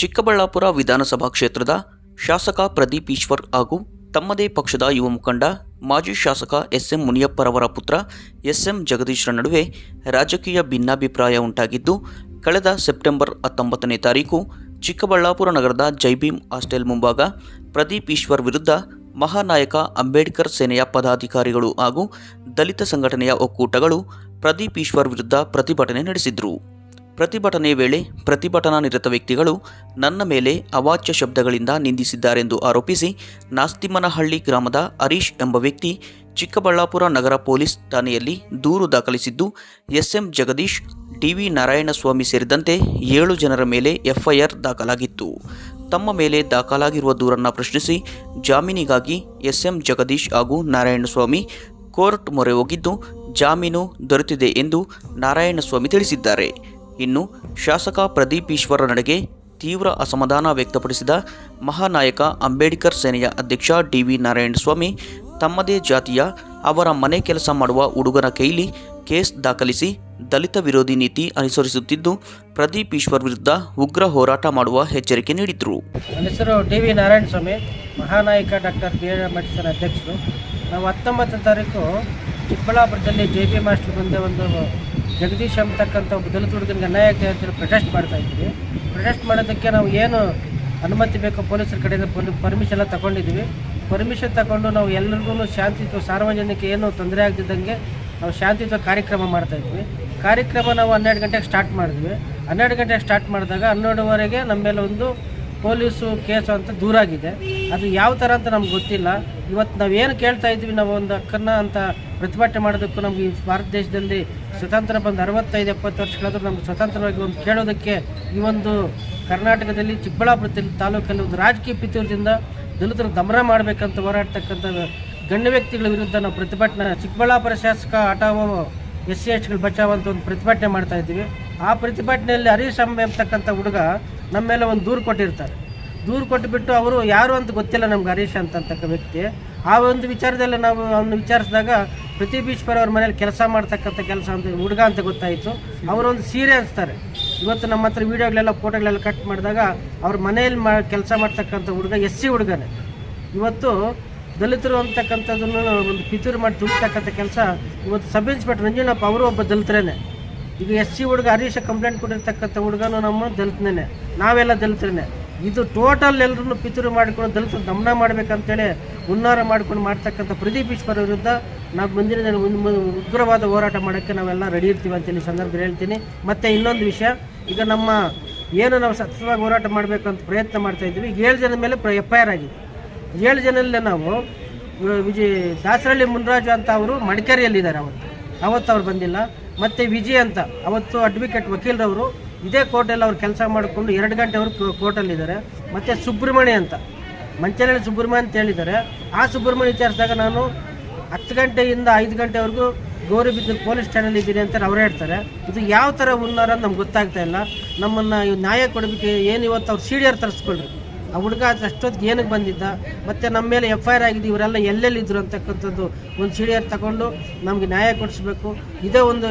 ಚಿಕ್ಕಬಳ್ಳಾಪುರ ವಿಧಾನಸಭಾ ಕ್ಷೇತ್ರದ ಶಾಸಕ ಪ್ರದೀಪ್ ಈಶ್ವರ್ ಹಾಗೂ ತಮ್ಮದೇ ಪಕ್ಷದ ಯುವ ಮುಖಂಡ ಮಾಜಿ ಶಾಸಕ ಎಸ್ಎಂ ಮುನಿಯಪ್ಪರವರ ಪುತ್ರ ಎಸ್ಎಂ ಜಗದೀಶ್ರ ನಡುವೆ ರಾಜಕೀಯ ಭಿನ್ನಾಭಿಪ್ರಾಯ ಉಂಟಾಗಿದ್ದು, ಕಳೆದ ಸೆಪ್ಟೆಂಬರ್ ಹತ್ತೊಂಬತ್ತನೇ ತಾರೀಕು ಚಿಕ್ಕಬಳ್ಳಾಪುರ ನಗರದ ಜೈಭೀಮ್ ಹಾಸ್ಟೆಲ್ ಮುಂಭಾಗ ಪ್ರದೀಪ್ ಈಶ್ವರ್ ವಿರುದ್ಧ ಮಹಾನಾಯಕ ಅಂಬೇಡ್ಕರ್ ಸೇನೆಯ ಪದಾಧಿಕಾರಿಗಳು ಹಾಗೂ ದಲಿತ ಸಂಘಟನೆಯ ಒಕ್ಕೂಟಗಳು ಪ್ರದೀಪ್ ಈಶ್ವರ್ ವಿರುದ್ಧ ಪ್ರತಿಭಟನೆ ನಡೆಸಿದರು. ಪ್ರತಿಭಟನೆ ವೇಳೆ ಪ್ರತಿಭಟನಾ ನಿರತ ವ್ಯಕ್ತಿಗಳು ನನ್ನ ಮೇಲೆ ಅವಾಚ್ಯ ಶಬ್ದಗಳಿಂದ ನಿಂದಿಸಿದ್ದಾರೆಂದು ಆರೋಪಿಸಿ ನಾಸ್ತಿಮನಹಳ್ಳಿ ಗ್ರಾಮದ ಹರೀಶ್ ಎಂಬ ವ್ಯಕ್ತಿ ಚಿಕ್ಕಬಳ್ಳಾಪುರ ನಗರ ಪೊಲೀಸ್ ಠಾಣೆಯಲ್ಲಿ ದೂರು ದಾಖಲಿಸಿದ್ದು, ಎಸ್ಎಂ ಜಗದೀಶ್, ಡಿವಿ ನಾರಾಯಣಸ್ವಾಮಿ ಸೇರಿದಂತೆ ಏಳು ಜನರ ಮೇಲೆ ಎಫ್ಐಆರ್ ದಾಖಲಾಗಿತ್ತು. ತಮ್ಮ ಮೇಲೆ ದಾಖಲಾಗಿರುವ ದೂರನ್ನು ಪ್ರಶ್ನಿಸಿ ಜಾಮೀನಿಗಾಗಿ ಎಸ್ಎಂ ಜಗದೀಶ್ ಹಾಗೂ ನಾರಾಯಣಸ್ವಾಮಿ ಕೋರ್ಟ್ ಮೊರೆ ಹೋಗಿದ್ದು, ಜಾಮೀನು ದೊರೆತಿದೆ ಎಂದು ನಾರಾಯಣಸ್ವಾಮಿ ತಿಳಿಸಿದ್ದಾರೆ. ಇನ್ನು ಶಾಸಕ ಪ್ರದೀಪ್ ಈಶ್ವರ ನಡೆಗೆ ತೀವ್ರ ಅಸಮಾಧಾನ ವ್ಯಕ್ತಪಡಿಸಿದ ಮಹಾನಾಯಕ ಅಂಬೇಡ್ಕರ್ ಸೇನೆಯ ಅಧ್ಯಕ್ಷ ಡಿ ವಿ ನಾರಾಯಣಸ್ವಾಮಿ ತಮ್ಮದೇ ಜಾತಿಯ ಅವರ ಮನೆ ಕೆಲಸ ಮಾಡುವ ಹುಡುಗನ ಕೈಲಿ ಕೇಸ್ ದಾಖಲಿಸಿ ದಲಿತ ವಿರೋಧಿ ನೀತಿ ಅನುಸರಿಸುತ್ತಿದ್ದು, ಪ್ರದೀಪ್ ಈಶ್ವರ್ ವಿರುದ್ಧ ಉಗ್ರ ಹೋರಾಟ ಮಾಡುವ ಎಚ್ಚರಿಕೆ ನೀಡಿದರು. ನನ್ನ ಹೆಸರು ಡಿ ವಿ ನಾರಾಯಣಸ್ವಾಮಿ ಮಹಾನಾಯಕ ಡಾಕ್ಟರ್ ಬಿ ಆರ್ ಅಂಬೇಡ್ಕರ್ ಅಧ್ಯಕ್ಷರು. ನಾವು ಹತ್ತೊಂಬತ್ತನೇ ತಾರೀಕು ಚಿಕ್ಕಬಳ್ಳಾಪುರದಲ್ಲಿ ಜೆ ಪಿ ಮಾಸ್ಟರ್ ಬಂದ ಒಂದು ಜಗದೀಶ್ ಅಂತಕ್ಕಂಥ ಒಬ್ಬ ದಲಿತ ಹುಡುಗನಿಗೆ ಅನ್ಯಾಯ ಆಗ್ತದೆ ಅಂತೇಳಿ ಪ್ರೊಟೆಸ್ಟ್ ಮಾಡ್ತಾ ಇದ್ದೀವಿ. ಪ್ರೊಟೆಸ್ಟ್ ಮಾಡೋದಕ್ಕೆ ನಾವು ಏನು ಅನುಮತಿ ಬೇಕೋ ಪೊಲೀಸರ ಕಡೆಯಿಂದ ಪರ್ಮಿಷನ್ ಎಲ್ಲ ತಗೊಂಡಿದ್ದೀವಿ. ಪರ್ಮಿಷನ್ ತಗೊಂಡು ನಾವು ಎಲ್ಲರಿಗೂ ಶಾಂತಿಯುತ ಸಾರ್ವಜನಿಕ ಏನು ತೊಂದರೆ ಆಗದಿದ್ದಂಗೆ ನಾವು ಶಾಂತಿಯುತ ಕಾರ್ಯಕ್ರಮ ಮಾಡ್ತಾ ಇದ್ವಿ ಕಾರ್ಯಕ್ರಮ ನಾವು ಹನ್ನೆರಡು ಗಂಟೆಗೆ ಸ್ಟಾರ್ಟ್ ಮಾಡಿದ್ವಿ. ಹನ್ನೆರಡು ಗಂಟೆಗೆ ಸ್ಟಾರ್ಟ್ ಮಾಡಿದಾಗ ಹನ್ನೆರಡುವರೆಗೆ ನಮ್ಮ ಮೇಲೆ ಒಂದು ಪೊಲೀಸು ಕೇಸು ಅಂತ ದೂರಾಗಿದೆ ಅದು ಯಾವ ಥರ ಅಂತ ನಮ್ಗೆ ಗೊತ್ತಿಲ್ಲ. ಇವತ್ತು ನಾವೇನು ಕೇಳ್ತಾ ಇದ್ವಿ, ನಾವು ಒಂದು ಹಕ್ಕನ್ನು ಅಂತ ಪ್ರತಿಭಟನೆ ಮಾಡೋದಕ್ಕೂ ನಮ್ಗೆ ಈ ಭಾರತ ದೇಶದಲ್ಲಿ ಸ್ವತಂತ್ರ ಬಂದು ಅರವತ್ತೈದು, ಎಪ್ಪತ್ತು ವರ್ಷಗಳಾದರೂ ನಮ್ಗೆ ಸ್ವತಂತ್ರವಾಗಿ ಒಂದು ಕೇಳೋದಕ್ಕೆ ಈ ಒಂದು ಕರ್ನಾಟಕದಲ್ಲಿ ಚಿಕ್ಕಬಳ್ಳಾಪುರ ಜಿಲ್ಲೆ ತಾಲೂಕಲ್ಲಿ ಒಂದು ರಾಜಕೀಯ ಪಿತೂರದಿಂದ ದಲಿತರು ದಮನ ಮಾಡಬೇಕಂತ ಹೋರಾಡ್ತಕ್ಕಂಥ ಗಣ್ಯ ವ್ಯಕ್ತಿಗಳ ವಿರುದ್ಧ ನಾವು ಪ್ರತಿಭಟನೆ, ಚಿಕ್ಕಬಳ್ಳಾಪುರ ಶಾಸಕ ಆಟೋ ಎಸ್ ಸಿ ಎಚ್ಗಳು ಬಚಾವ್ ಅಂತ ಒಂದು ಪ್ರತಿಭಟನೆ ಮಾಡ್ತಾ ಇದ್ದೀವಿ. ಆ ಪ್ರತಿಭಟನೆಯಲ್ಲಿ ಹರೀಶ್ ಅಂಬೆ ಎಂಬತಕ್ಕಂಥ ಹುಡುಗ ನಮ್ಮ ಮೇಲೆ ಒಂದು ದೂರು ಕೊಟ್ಟಿರ್ತಾರೆ. ದೂರು ಕೊಟ್ಟುಬಿಟ್ಟು ಅವರು ಯಾರು ಅಂತ ಗೊತ್ತಿಲ್ಲ ನಮ್ಗೆ ಹರೀಶ್ ಅಂತಕ್ಕ ವ್ಯಕ್ತಿ. ಆ ಒಂದು ವಿಚಾರದಲ್ಲಿ ನಾವು ಅವನ್ನ ವಿಚಾರಿಸಿದಾಗ ಪ್ರತಿ ಈಶ್ವರ್ ಅವ್ರ ಮನೇಲಿ ಕೆಲಸ ಮಾಡ್ತಕ್ಕಂಥ ಕೆಲಸ ಅಂತ ಹುಡುಗ ಅಂತ ಗೊತ್ತಾಯಿತು. ಅವರೊಂದು ಸೀರೆ ಅನಿಸ್ತಾರೆ ಇವತ್ತು ನಮ್ಮ ಹತ್ರ ವೀಡಿಯೋಗಳೆಲ್ಲ, ಫೋಟೋಗಳೆಲ್ಲ ಕಟ್ ಮಾಡಿದಾಗ ಅವ್ರ ಮನೆಯಲ್ಲಿ ಮಾ ಕೆಲಸ ಮಾಡ್ತಕ್ಕಂಥ ಹುಡುಗ ಎಸ್ ಸಿ ಹುಡುಗನೇ. ಇವತ್ತು ದಲಿತರು ಅಂತಕ್ಕಂಥದ್ದನ್ನು ಒಂದು ಪಿತೂರು ಮಾಡಿ ತುಂಬತಕ್ಕಂಥ ಕೆಲಸ ಇವತ್ತು ಸಬ್ ಇನ್ಸ್ಪೆಕ್ಟರ್ ನಂಜನಪ್ಪ ಅವರು ಒಬ್ಬ ದಲಿತರೇನೆ. ಈಗ ಎಸ್ ಸಿ ಹುಡುಗ ಹರೀಶ ಕಂಪ್ಲೇಂಟ್ ಕೊಟ್ಟಿರ್ತಕ್ಕಂಥ ಹುಡುಗನು ನಮ್ಮ ದಲಿತನೇ ನಾವೆಲ್ಲ ದಲಿತರೇ ಇದು ಟೋಟಲ್ ಎಲ್ಲರನ್ನು ಪಿತೂರು ಮಾಡಿಕೊಂಡು ದಲಿತ ದಮನ ಮಾಡಬೇಕಂತೇಳಿ ಹುನ್ನಾರ ಮಾಡ್ಕೊಂಡು ಮಾಡ್ತಕ್ಕಂಥ ಪ್ರದೀಪ್ ಈಶ್ವರ ವಿರುದ್ಧ ನಾವು ಮುಂದಿನ ಉಗ್ರವಾದ ಹೋರಾಟ ಮಾಡೋಕ್ಕೆ ನಾವೆಲ್ಲ ರೆಡಿ ಇರ್ತೀವಿ ಅಂತೇಳಿ ಸಂದರ್ಭದಲ್ಲಿ ಹೇಳ್ತೀನಿ. ಮತ್ತು ಇನ್ನೊಂದು ವಿಷಯ, ಈಗ ನಮ್ಮ ಏನು ನಾವು ಸತತವಾಗಿ ಹೋರಾಟ ಮಾಡಬೇಕು ಅಂತ ಪ್ರಯತ್ನ ಮಾಡ್ತಾ ಇದ್ದೀವಿ, ಈಗ ಏಳು ಜನ ಮೇಲೆ ಎಫ್ ಐ ಆರ್ ಆಗಿದೆ. ಏಳು ಜನಲ್ಲೇ ನಾವು ವಿಜಯ್ ದಾಸರಳ್ಳಿ ಮುನ್ರಾಜು ಅಂತ ಅವರು ಮಡಿಕೇರಿಯಲ್ಲಿದ್ದಾರೆ ಅವತ್ತು. ಅವತ್ತು ಅವ್ರು ಬಂದಿಲ್ಲ. ಮತ್ತು ವಿಜಯ್ ಅಂತ, ಅವತ್ತು ಅಡ್ವೊಕೇಟ್ ವಕೀಲರವರು, ಇದೇ ಕೋರ್ಟಲ್ಲಿ ಅವ್ರು ಕೆಲಸ ಮಾಡಿಕೊಂಡು ಎರಡು ಗಂಟೆವರೆಗೂ ಕೋರ್ಟಲ್ಲಿದ್ದಾರೆ ಮತ್ತು ಸುಬ್ರಹ್ಮಣ್ಯ ಅಂತ ಮಂಚನಹಳ್ಳಿ ಸುಬ್ರಹ್ಮಣ್ಯ ಅಂತ ಹೇಳಿದ್ದಾರೆ. ಆ ಸುಬ್ರಹ್ಮಣ್ಯ ವಿಚಾರಿಸಿದಾಗ ನಾನು ಹತ್ತು ಗಂಟೆಯಿಂದ ಐದು ಗಂಟೆವರೆಗೂ ಗೌರಿಬಿದ್ದೂರು ಪೊಲೀಸ್ ಠಾಣೆಯಲ್ಲಿ ಇದ್ದೀನಿ ಅಂತ ಅವರೇ ಹೇಳ್ತಾರೆ. ಇದು ಯಾವ ಥರ ಹುನ್ನಾರ ನಮ್ಗೆ ಗೊತ್ತಾಗ್ತಾ ಇಲ್ಲ. ನಮ್ಮನ್ನು ನ್ಯಾಯ ಕೊಡಬೇಕು ಏನು ಇವತ್ತು ಅವ್ರು ಸಿ ಡಿ ತರಿಸ್ಕೊಳ್ರಿ ಆ ಹುಡುಗ ಅಷ್ಟೊತ್ತಿಗೆ ಏನಕ್ಕೆ ಬಂದಿದ್ದ? ಮತ್ತು ನಮ್ಮ ಮೇಲೆ ಎಫ್ ಐ ಆರ್ ಆಗಿದೆ, ಇವರೆಲ್ಲ ಎಲ್ಲೆಲ್ಲಿದ್ದರು ಅಂತಕ್ಕಂಥದ್ದು ಒಂದು ಸಿ ಡಿ ಆರ್ ತಗೊಂಡು ನಮಗೆ ನ್ಯಾಯ ಕೊಡಿಸ್ಬೇಕು. ಇದೇ ಒಂದು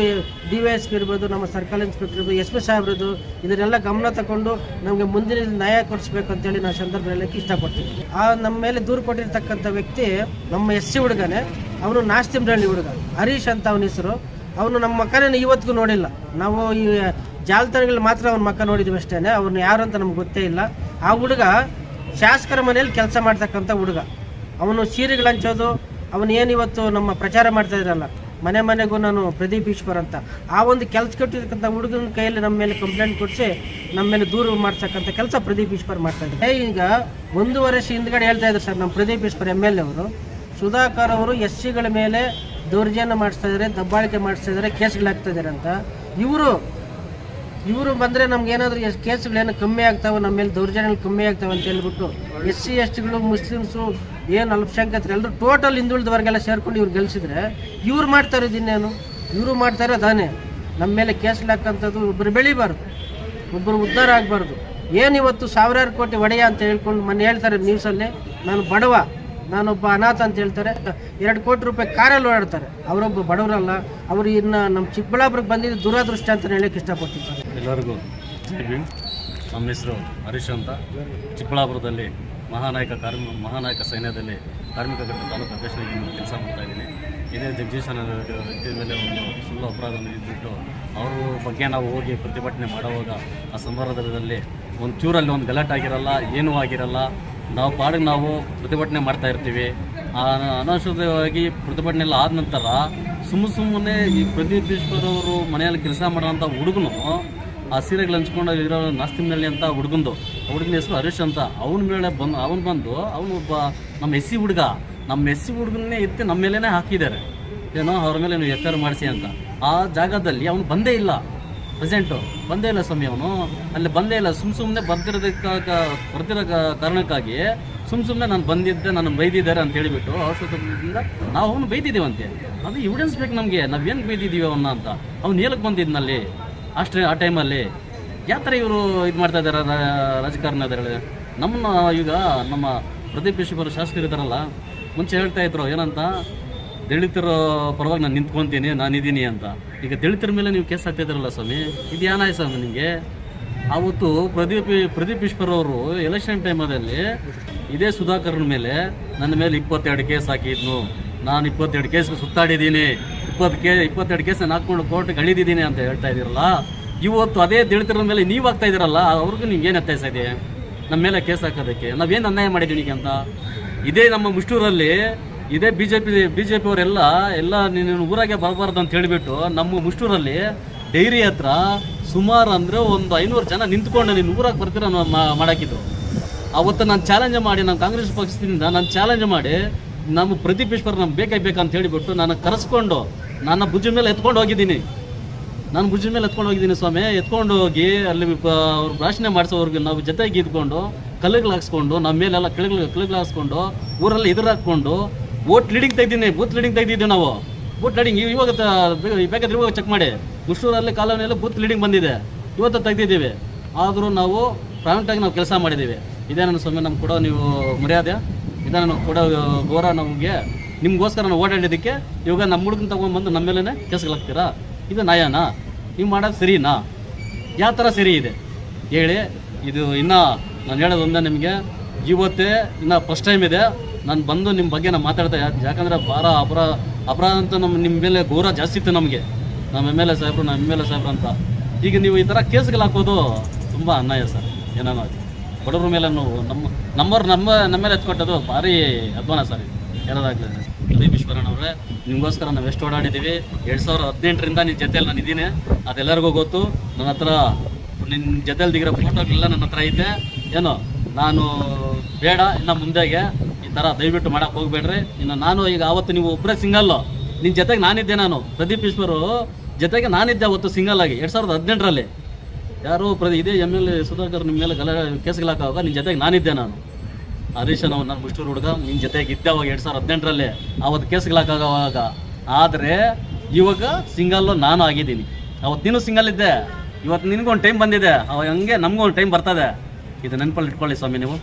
ಡಿ ವೈ ಎಸ್ ಪಿ ಇರ್ಬೋದು, ನಮ್ಮ ಸರ್ಕಲ್ ಇನ್ಸ್ಪೆಕ್ಟರ್ ಇರ್ಬೋದು, ಎಸ್ ಪಿ ಸಾಹೇಬ್ರದ್ದು ಇದನ್ನೆಲ್ಲ ಗಮನ ತಗೊಂಡು ನಮಗೆ ಮುಂದಿನ ನ್ಯಾಯ ಕೊಡಿಸ್ಬೇಕು ಅಂತೇಳಿ ನಾವು ಸಂದರ್ಭ ಹೇಳಕ್ಕೆ ಇಷ್ಟಪಡ್ತೀವಿ. ಆ ನಮ್ಮ ಮೇಲೆ ದೂರು ಕೊಟ್ಟಿರ್ತಕ್ಕಂಥ ವ್ಯಕ್ತಿ ನಮ್ಮ ಎಸ್ ಸಿ ಹುಡುಗನೇ. ಅವನು ನಾಸ್ತಿಮ್ರಳ್ಳಿ ಹುಡುಗ, ಹರೀಶ್ ಅಂತ ಅವನ ಹೆಸರು. ಅವನು ನಮ್ಮ ಮಕ್ಕಳನ್ನ ಇವತ್ತಿಗೂ ನೋಡಿಲ್ಲ. ನಾವು ಈ ಜಾಲತಾಣಗಳಲ್ಲಿ ಮಾತ್ರ ಅವ್ನ ಮಕ್ಕ ನೋಡಿದ್ವಿ ಅಷ್ಟೇ ಅವ್ರನ್ನ ಯಾರು ಅಂತ ನಮ್ಗೆ ಗೊತ್ತೇ ಇಲ್ಲ. ಆ ಹುಡುಗ ಶಾಸಕರ ಮನೆಯಲ್ಲಿ ಕೆಲಸ ಮಾಡ್ತಕ್ಕಂಥ ಹುಡುಗ. ಅವನು ಸೀರೆಗಳು ಹಂಚೋದು, ಅವನು ಏನು ಇವತ್ತು ನಮ್ಮ ಪ್ರಚಾರ ಮಾಡ್ತಾ ಇದ್ರಲ್ಲ, ಮನೆ ಮನೆಗೂ ನಾನು ಪ್ರದೀಪ್ ಈಶ್ವರ್ ಅಂತ. ಆ ಒಂದು ಕೆಲಸ ಕೊಟ್ಟಿರ್ತಕ್ಕಂಥ ಹುಡುಗನ ಕೈಯಲ್ಲಿ ನಮ್ಮ ಮೇಲೆ ಕಂಪ್ಲೇಂಟ್ ಕೊಡಿಸಿ, ನಮ್ಮ ಮೇಲೆ ದೂರು ಮಾಡ್ತಕ್ಕಂಥ ಕೆಲಸ ಪ್ರದೀಪ್ ಈಶ್ವರ್ ಮಾಡ್ತಾ ಇದ್ದಾರೆ. ಈಗ ಒಂದು ವರ್ಷ ಹಿಂದ್ಗಡೆ ಹೇಳ್ತಾ ಇದ್ದಾರೆ ಸರ್ ನಮ್ಮ Pradeep Eshwar M L A ಅವರು. ಸುಧಾಕರ್ ಅವರು ಎಸ್ ಸಿಗಳ ಮೇಲೆ ದೌರ್ಜನ್ಯ ಮಾಡಿಸ್ತಾ ಇದ್ದಾರೆ, ದಬ್ಬಾಳಿಕೆ ಮಾಡಿಸ್ತಾ ಇದ್ದಾರೆ, ಕೇಸ್ಗಳಾಗ್ತಾ ಇದ್ದಾರೆ ಅಂತ. ಇವರು ಇವರು ಬಂದರೆ ನಮ್ಗೆ ಏನಾದರೂ ಎಸ್ ಕೇಸ್ಗಳೇನು ಕಮ್ಮಿ ಆಗ್ತಾವೆ ನಮ್ಮ ಮೇಲೆ ದೌರ್ಜನ್ಯಗಳು ಕಮ್ಮಿ ಆಗ್ತಾವೆ ಅಂತ ಹೇಳ್ಬಿಟ್ಟು ಎಸ್ ಸಿ, ಎಸ್ ಟಿಗಳು ಮುಸ್ಲಿಮ್ಸು, ಏನು ಅಲ್ಪಸಂಖ್ಯಾತರು ಎಲ್ಲರೂ ಟೋಟಲ್ ಹಿಂದುಳಿದವರೆಗೆಲ್ಲ ಸೇರ್ಕೊಂಡು ಇವ್ರು ಗೆಲ್ಸಿದ್ರೆ ಇವ್ರು ಮಾಡ್ತಾ ಇರೋದಿನ್ನೇನು ಇವರು ಮಾಡ್ತಾ ಅದಾನೇ. ನಮ್ಮ ಮೇಲೆ ಕೇಸ್ಗಳಾಕಂಥದ್ದು ಒಬ್ಬರು ಬೆಳಿಬಾರ್ದು. ಒಬ್ಬರು ಉದ್ಧಾರ ಆಗಬಾರ್ದು. ಏನು ಇವತ್ತು ಸಾವಿರಾರು ಕೋಟಿ ಒಡೆಯ ಅಂತ ಹೇಳ್ಕೊಂಡು ಮೊನ್ನೆ ಹೇಳ್ತಾರೆ ನ್ಯೂಸಲ್ಲಿ ನಾನು ಬಡವ, ನಾನೊಬ್ಬ ಅನಾಥ ಅಂತ ಹೇಳ್ತಾರೆ. ಎರಡು ಕೋಟಿ ರೂಪಾಯಿ ಕಾರಲ್ಲಿ ಓಡಾಡ್ತಾರೆ. ಅವರೊಬ್ಬ ಬಡವರಲ್ಲ, ಅವರು ಇನ್ನು ನಮ್ಮ ಚಿಕ್ಕಬಳ್ಳಾಪುರಕ್ಕೆ ಬಂದಿದ್ದು ದುರಾದೃಷ್ಟ ಅಂತ ಹೇಳಕ್ಕೆ ಇಷ್ಟಪಡ್ತೀನಿ. ಸರ್ ಎಲ್ಲರಿಗೂ ನಮ್ಮ ಹೆಸರು ಹರೀಶ್ ಅಂತ. ಚಿಕ್ಕಬಳ್ಳಾಪುರದಲ್ಲಿ ಮಹಾನಾಯಕ ಕಾರ್ಮಿ, ಮಹಾನಾಯಕ ಸೈನ್ಯದಲ್ಲಿ ಕಾರ್ಮಿಕ ಘಟಕ ತಾಲೂಕು ಅಧ್ಯಕ್ಷನಾಗಿ ಕೆಲಸ ಮಾಡ್ತಾಯಿದ್ದೀನಿ ಇದೇ ಜಗದೀಶ್ ಅನ್ನೋ ಮೇಲೆ ಒಂದು ಸುಳ್ಳು ಅಪರಾಧವನ್ನು ಇದ್ಬಿಟ್ಟು ಅವ್ರ ಬಗ್ಗೆ ನಾವು ಹೋಗಿ ಪ್ರತಿಭಟನೆ ಮಾಡುವಾಗ ಆ ಸಂದರ್ಭದಲ್ಲಿ ಒಂದು ಚೂರಲ್ಲಿ ಒಂದು ಗಲಾಟೆ ಆಗಿರಲ್ಲ, ಏನೂ ಆಗಿರಲ್ಲ. ನಾವು ಪಾಡಿಗೆ ನಾವು ಪ್ರತಿಭಟನೆ ಮಾಡ್ತಾ ಇರ್ತೀವಿ. ಆ ಅನವಶ್ಯಕವಾಗಿ ಪ್ರತಿಭಟನೆ ಎಲ್ಲ ಆದ ನಂತರ ಸುಮ್ಮ ಸುಮ್ಮನೆ ಈ ಪ್ರದೀಪ್ ಈಶ್ವರ್ ಮನೆಯಲ್ಲಿ ಕೆಲಸ ಮಾಡೋಂಥ ಹುಡುಗನು ಆ ಸೀರೆಗಳು ಹಂಚ್ಕೊಂಡು ಇರೋ ನಾಸ್ತಿಮ್ನಳ್ಳಿ ಅಂತ ಹುಡುಗಂದು. ಹುಡುಗನ ಹೆಸರು ಹರೀಶ್ ಅಂತ. ಅವನ ಮೇಲೆ ಬಂದು, ಅವನು ಬಂದು, ಅವನು ಒಬ್ಬ ನಮ್ಮ ಎಸ್ ಸಿ ಹುಡುಗ. ನಮ್ಮ ಎಸ್ ಸಿ ಹುಡುಗನ್ನೇ ಎತ್ತಿ ನಮ್ಮ ಮೇಲೇ ಹಾಕಿದ್ದಾರೆ. ಏನೋ ಅವ್ರ ಮೇಲೆ ನೀವು ಎಫ್ ಮಾಡಿಸಿ ಅಂತ. ಆ ಜಾಗದಲ್ಲಿ ಅವನು ಬಂದೇ ಇಲ್ಲ. ಪ್ರೆಸೆಂಟು ಬಂದೇ ಇಲ್ಲ ಸ್ವಾಮಿ ಅವನು. ಅಲ್ಲಿ ಬಂದೇ ಇಲ್ಲ. ಸುಮ್ಮ ಸುಮ್ಮನೆ ಬರ್ತಿರೋದಕ್ಕ ಬರ್ತಿರೋ ಕಾರಣಕ್ಕಾಗಿ ಸುಮ್ಮ ಸುಮ್ಮನೆ ನಾನು ಬಂದಿದ್ದೆ ನಾನು ಬೈದಿದ್ದಾರೆ ಅಂತ ಹೇಳಿಬಿಟ್ಟು ಔಷಧದಿಂದ ನಾವು ಅವನು ಬೈದಿದ್ದೀವಂತೆ. ಅದು ಎವಿಡೆನ್ಸ್ ಬೇಕು ನಮಗೆ. ನಾವು ಏನು ಬೈದಿದ್ದೀವಿ ಅವನ್ನ ಅಂತ. ಅವ್ನು ಏಲಕ್ಕೆ ಬಂದಿದ್ನಲ್ಲಿ? ಅಷ್ಟೇ ಆ ಟೈಮಲ್ಲಿ. ಯಾವ ಥರ ಇವರು ಇದು ಮಾಡ್ತಾ ಇದ್ದಾರೆ ರಾಜಕಾರಣದಲ್ಲಿ ನಮ್ಮನ್ನ ಈಗ ನಮ್ಮ ಪ್ರದೀಪ್ ಈಶ್ವರ ಶಾಸಕರು ಇದ್ದಾರಲ್ಲ, ಮುಂಚೆ ಹೇಳ್ತಾ ಇದ್ರು, ಏನಂತ, ದಲಿತರ ಪರವಾಗಿ ನಾನು ನಿಂತ್ಕೊಂತೀನಿ, ನಾನಿದ್ದೀನಿ ಅಂತ. ಈಗ ದಲಿತರ ಮೇಲೆ ನೀವು ಕೇಸ್ ಹಾಕ್ತಾ ಇದ್ದಾರಲ್ಲ ಸ್ವಾಮಿ, ಇದು ಏನಾಯ್ತು ಸ್ವಾಮಿ ನಿಮಗೆ? ಆವತ್ತು ಪ್ರದೀಪ್ ಪ್ರದೀಪ್ ಈಶ್ವರ್ ಅವರು ಎಲೆಕ್ಷನ್ ಟೈಮಲ್ಲಿ ಇದೇ ಸುಧಾಕರ್ನ ಮೇಲೆ ನನ್ನ ಮೇಲೆ ಇಪ್ಪತ್ತೆರಡು ಕೇಸ್ ಹಾಕಿದ್ನು. ನಾನು ಇಪ್ಪತ್ತೆರಡು ಕೇಸ್ ಸುತ್ತಾಡಿದ್ದೀನಿ. ಇಪ್ಪತ್ತು ಕೇ, ಇಪ್ಪತ್ತೆರಡು ಕೇಸ್ ಹಾಕ್ಕೊಂಡು ಕೋರ್ಟ್ಗೆ ಅಳಿದಿದ್ದೀನಿ ಅಂತ ಹೇಳ್ತಾ ಇದ್ದೀರಲ್ಲ, ಇವತ್ತು ಅದೇ ತಿಳಿತಿರೋ ಮೇಲೆ ನೀವು ಆಗ್ತಾ ಇದ್ದೀರಲ್ಲ, ಅವ್ರಿಗೂ ಏನು ಅತ್ಯಾಸ ಇದೆ? ನಮ್ಮ ಮೇಲೆ ಕೇಸ್ ಹಾಕೋದಕ್ಕೆ. ನಾವೇನು ಅನ್ಯಾಯ ಮಾಡಿದ್ದೀವಿ ಅಂತ? ಇದೇ ನಮ್ಮ ಮುಷ್ಟೂರಲ್ಲಿ, ಇದೇ B J P B J P ಅವರೆಲ್ಲ ಎಲ್ಲ ನೀನು ಊರಾಗೆ ಬರಬಾರ್ದು ಅಂತ ಹೇಳಿಬಿಟ್ಟು ನಮ್ಮ ಮುಷ್ಟೂರಲ್ಲಿ ಡೈರಿ ಹತ್ರ ಸುಮಾರು ಅಂದರೆ ಒಂದು ಐನೂರು ಜನ ನಿಂತ್ಕೊಂಡು ನೀನು ಊರಾಗೆ ಬರ್ತೀರ ಮಾಡಾಕಿದ್ರು. ಅವತ್ತು ನಾನು ಚಾಲೆಂಜ್ ಮಾಡಿ ನಾನು ಕಾಂಗ್ರೆಸ್ ಪಕ್ಷದಿಂದ ನಾನು ಚಾಲೆಂಜ್ ಮಾಡಿ ನಮ್ಮ ಪ್ರದೀಪ್ ಈಶ್ವರ್ ನಮ್ಗೆ ಬೇಕೇ ಬೇಕಂತ ಹೇಳಿಬಿಟ್ಟು ನಾನು ಕರೆಸ್ಕೊಂಡು ನನ್ನ ಭುಜದ ಮೇಲೆ ಎತ್ಕೊಂಡು ಹೋಗಿದ್ದೀನಿ. ನಾನು ಭುಜದ ಮೇಲೆ ಎತ್ಕೊಂಡು ಹೋಗಿದ್ದೀನಿ ಸ್ವಾಮಿ. ಎತ್ಕೊಂಡು ಹೋಗಿ ಅಲ್ಲಿ ಅವ್ರು ಭಾಷಣ ಮಾಡಿಸೋರ್ಗೆ ನಾವು ಜೊತೆಗೆ ಇದ್ಕೊಂಡು, ಕಲ್ಲುಗಳು ಹಾಕ್ಸ್ಕೊಂಡು, ನಮ್ಮ ಮೇಲೆಲ್ಲ ಕೆಳಗಳು ಕೆಳಗಳು ಹಾಕ್ಸ್ಕೊಂಡು, ಊರಲ್ಲಿ ಇದ್ರ ಹಾಕ್ಕೊಂಡು ಓಟ್ ಲೀಡಿಂಗ್ ತೆಗ್ದಿದ್ದೀನಿ ಬೂತ್ ಲೀಡಿಂಗ್ ತೆಗ್ದಿದ್ದೀವಿ ನಾವು. ಬೂತ್ ಲೀಡಿಂಗ್ ಇವಾಗ ಬೇಕಾದ್ರೆ ಇವಾಗ ಚೆಕ್ ಮಾಡಿ. ಮುಷ್ಟೂರಲ್ಲಿ ಕಾಲೋನಿಯಲ್ಲಿ ಬೂತ್ ಲೀಡಿಂಗ್ ಬಂದಿದೆ. ಇವತ್ತು ತೆಗ್ದಿದ್ದೀವಿ ಆದರೂ ನಾವು ಪ್ರೈವೇಟಾಗಿ ನಾವು ಕೆಲಸ ಮಾಡಿದ್ದೀವಿ. ಇದೇ ನನ್ನ ಸ್ವಾಮಿ, ನಮ್ಗೆ ಕೊಡೋ ನೀವು ಮರ್ಯಾದೆ. ಇದೇ ನನಗೆ ಕೊಡೋ, ಗೌರವ ನಮಗೆ. ನಿಮಗೋಸ್ಕರ ನಾವು ಓಡಾಡಿದ್ದಕ್ಕೆ ಇವಾಗ ನಮ್ಮ ಹುಡುಗನ ತೊಗೊಂಡ್ಬಂದು ನಮ್ಮ ಮೇಲೇ ಕೆಸಗಳಾಗ್ತೀರಾ ಇದು ನ್ಯಾಯನಾ? ನೀವು ಮಾಡೋದು ಸರಿನಾ? ಯಾವ ಥರ ಸರಿ ಇದೆ? ಹೇಳಿ, ಇದು ಇನ್ನೂ ನಾನು ಹೇಳೋದೊಂದೇ ನಿಮಗೆ. ಇವತ್ತೇ ಇನ್ನು ಫಸ್ಟ್ ಟೈಮ್ ಇದೆ. ನಾನು ಬಂದು ನಿಮ್ಮ ಬಗ್ಗೆ ನಾನು ಮಾತಾಡ್ತಾ ಯಾಕೆ ಯಾಕಂದರೆ ಭಾರ ಅಪರಾಧ ಅಪರಾಧ ಅಂತ ನಮ್ಮ ನಿಮ್ಮ ಮೇಲೆ ಗೌರವ ಜಾಸ್ತಿ ಇತ್ತು ನಮಗೆ. ನಮ್ಮ ಎಂ ಎಲ್ ಎ ಸಾಹೇಬರು, ನಮ್ಮ ಎಂ ಎಲ್ ಎ ಸಾಹೇಬ್ರು ಅಂತ. ಈಗ ನೀವು ಈ ಥರ ಕೇಸ್ಗಳು ಹಾಕೋದು ತುಂಬ ಅನ್ಯಾಯ ಸರ್. ಏನೋ ಬಡವ್ರ ಮೇಲೆ ನಾವು ನಮ್ಮ ನಮ್ಮವ್ರು ನಮ್ಮ ನಮ್ಮ ಮೇಲೆ ಎತ್ಕೊಟ್ಟದು ಭಾರಿ ಅಧ್ವಾನ ಸರ್ ಇದು. ಹೇಳೋದಾಗ್ಲಿ ಪ್ರದೀಪ್ ಈಶ್ವರನ್ ಅವರೇ, ನಿಮಗೋಸ್ಕರ ನಾವು ಎಷ್ಟು ಓಡಾಡಿದ್ದೀವಿ ಎರಡು ಸಾವಿರದ ಹದಿನೆಂಟರಿಂದ ನಿನ್ನ ಜೊತೆಯಲ್ಲಿ ನಾನು ಇದ್ದೀನಿ ಅದೆಲ್ಲರಿಗೂ ಗೊತ್ತು, ನನ್ನ ಹತ್ರ ನಿನ್ನ ಜೊತೆಲಿ ದಿಗಿರೋ ಫೋಟೋಗಳೆಲ್ಲ ನನ್ನ ಹತ್ರ ಐತೆ. ಏನು, ನಾನು ಬೇಡ, ಇನ್ನು ಮುಂದೆಗೆ ಈ ಥರ ದಯವಿಟ್ಟು ಮಾಡೋಕೆ ಹೋಗ್ಬೇಡ್ರಿ. ಇನ್ನು ನಾನು ಈಗ ಆವತ್ತು ನೀವು ಒಬ್ಬರೇ ಸಿಂಗಲ್ಲು ನಿನ್ನ ಜೊತೆಗೆ ನಾನಿದ್ದೆ ನಾನು. ಪ್ರದೀಪ್ ಈಶ್ವರು ಜೊತೆಗೆ ನಾನಿದ್ದೆ ಅವತ್ತು ಸಿಂಗಲ್ ಆಗಿ, ಎರಡು ಸಾವಿರದ ಹದಿನೆಂಟರಲ್ಲಿ. ಯಾರು ಪ್ರದಿ ಇದೇ ಎಂ ಎಲ್ ಎ ಸುಧಾಕರ್ ನಿಮ್ಮ ಮೇಲೆ ಗಲ ಕೇಸ್ಗಳು ಹಾಕುವಾಗ ನಿನ್ನ ಜೊತೆಗೆ ನಾನಿದ್ದೆ ನಾನು. ಹರೀಶ್ ನಾವು ನಾನು ಮುಷ್ಟೂರು ಹುಡುಗ ನಿನ್ನ ಜೊತೆಗೆ ಇದ್ದೆ ಅವಾಗ ಎರಡು ಸಾವಿರದ ಹದಿನೆಂಟರಲ್ಲಿ. ಅವತ್ತು ಕೇಸ್ಗಳು ಹಾಕಾಗುವಾಗ ಆದರೆ ಇವಾಗ ಸಿಂಗಲ್ಲು ನಾನು ಆಗಿದ್ದೀನಿ. ಅವತ್ತು ನೀನು ಸಿಂಗಲ್ ಇದ್ದೆ. ಇವತ್ತು ನಿನಗೊಂದು ಟೈಮ್ ಬಂದಿದೆ. ಅವಾಗ ಹಂಗೆ ಒಂದು ಟೈಮ್ ಬರ್ತದೆ. ಇದು ನೆನಪಲ್ಲಿ ಇಟ್ಕೊಳ್ಳಿ ಸ್ವಾಮಿ ನೀವು.